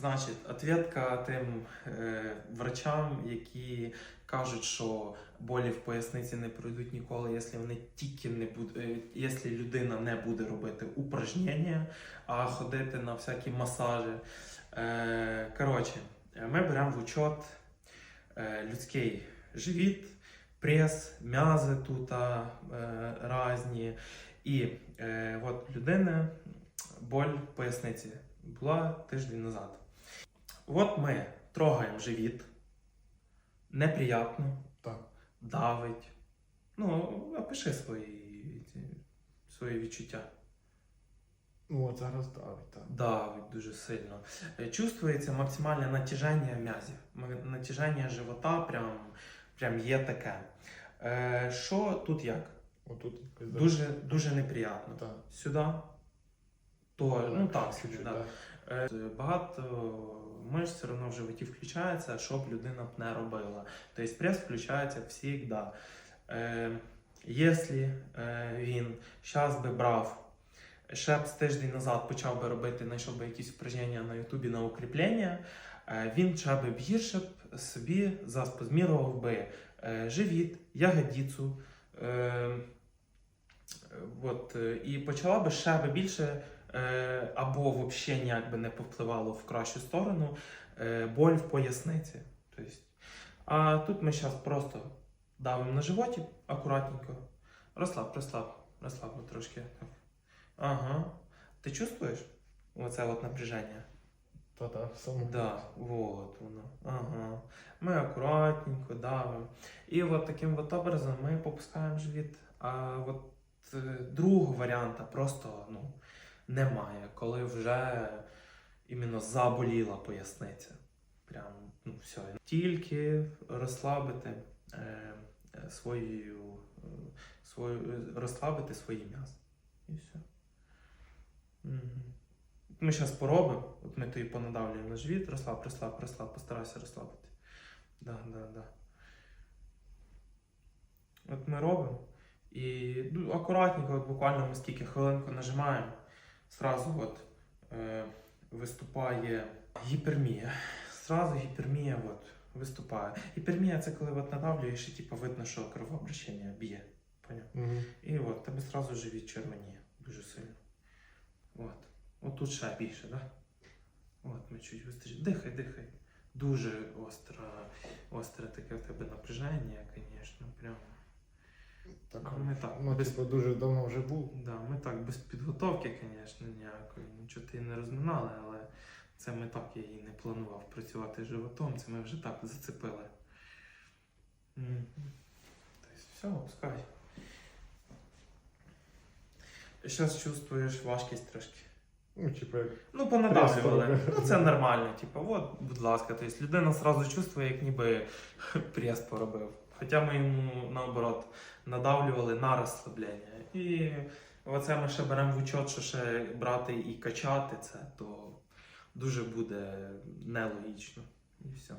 Значить, ответка тим е, врачам, які кажуть, що болі в поясниці не пройдуть ніколи, якщо вони тільки не будуть, е, якщо людина не буде робити упражнення, а ходити на всякі масажі. Е, коротше, ми беремо в учет е, людський живіт, прес, м'язи тут е, різні. І е, от людина боль в поясниці була тиждень назад. От ми трогаємо живіт, неприятно, Так. давить. Ну, опиши свої, ці, свої відчуття. Ну от зараз давить, так. Давить дуже сильно. Е, Чувствується максимальне натяження м'язів. Натяження живота прям, прям є таке. Е, що тут як? Отут якось Дуже, дуже неприятно. Так. Сюди. То, ну так, собі, да. Е, Багато мишць все одно в животі включається, щоб людина б не робила. Тобто прес включається завжди. Е, якщо е, він зараз би брав, ще б з тиждень назад почав би робити, знайшов би якісь упражнення на Ютубі на укріплення, е, він ще би більше б собі заспозмірував би живіт, ягодицю. От, і почала би ще більше або взагалі ніяк би не повпливало в кращу сторону е, боль в поясниці. Тобто, а тут ми зараз просто давимо на животі акуратненько. Розслаб, розслаб, розслаб трошки. Ага. Ти чувствуєш оце от напряження? Та так, само. Да, вот воно. Ага. Ми акуратненько давимо. І от таким от образом ми попускаємо живіт. А от е, другого варіанта просто ну, немає, коли вже іменно заболіла поясниця. Прям, ну все. Тільки розслабити е, свою, свою, розслабити свої м'язи. І все. Мгм. Ми зараз поробимо, от ми тобі понадавлюємо на живіт, розслаб, розслаб, розслаб, постарайся розслабити. Да, да, да. От ми робимо. І ну, акуратненько, от буквально ми скільки хвилинку нажимаємо, зразу от, е, виступає гіпермія. Зразу гіпермія от, виступає. Гіпермія це коли от надавлюєш і типу, видно, що кровообращення б'є. Угу. І от тебе зразу живіт червоніє дуже сильно. От. От тут ще більше, так? Да? От ми чуть вистачить. Дихай, дихай. Дуже остро, остре таке в тебе напряження, звісно, прям. Так, Ми так, ну, без- типу, дуже давно вже був. Да, ми так без підготовки, звісно, ніякої. Нічого ти не розминали, але це ми так я і не планував працювати животом, це ми вже так зацепили. Тобто, все, опускай. Зараз чувствуєш важкість трошки. Ну, типу, Ну, понадавлювали. Ну, це нормально, типу, от, будь ласка, тобто людина одразу чувствує, як ніби прес поробив. Хоча ми йому наоборот надавлювали на розслаблення. І оце ми ще беремо в учет, що ще брати і качати це, то дуже буде нелогічно. І все.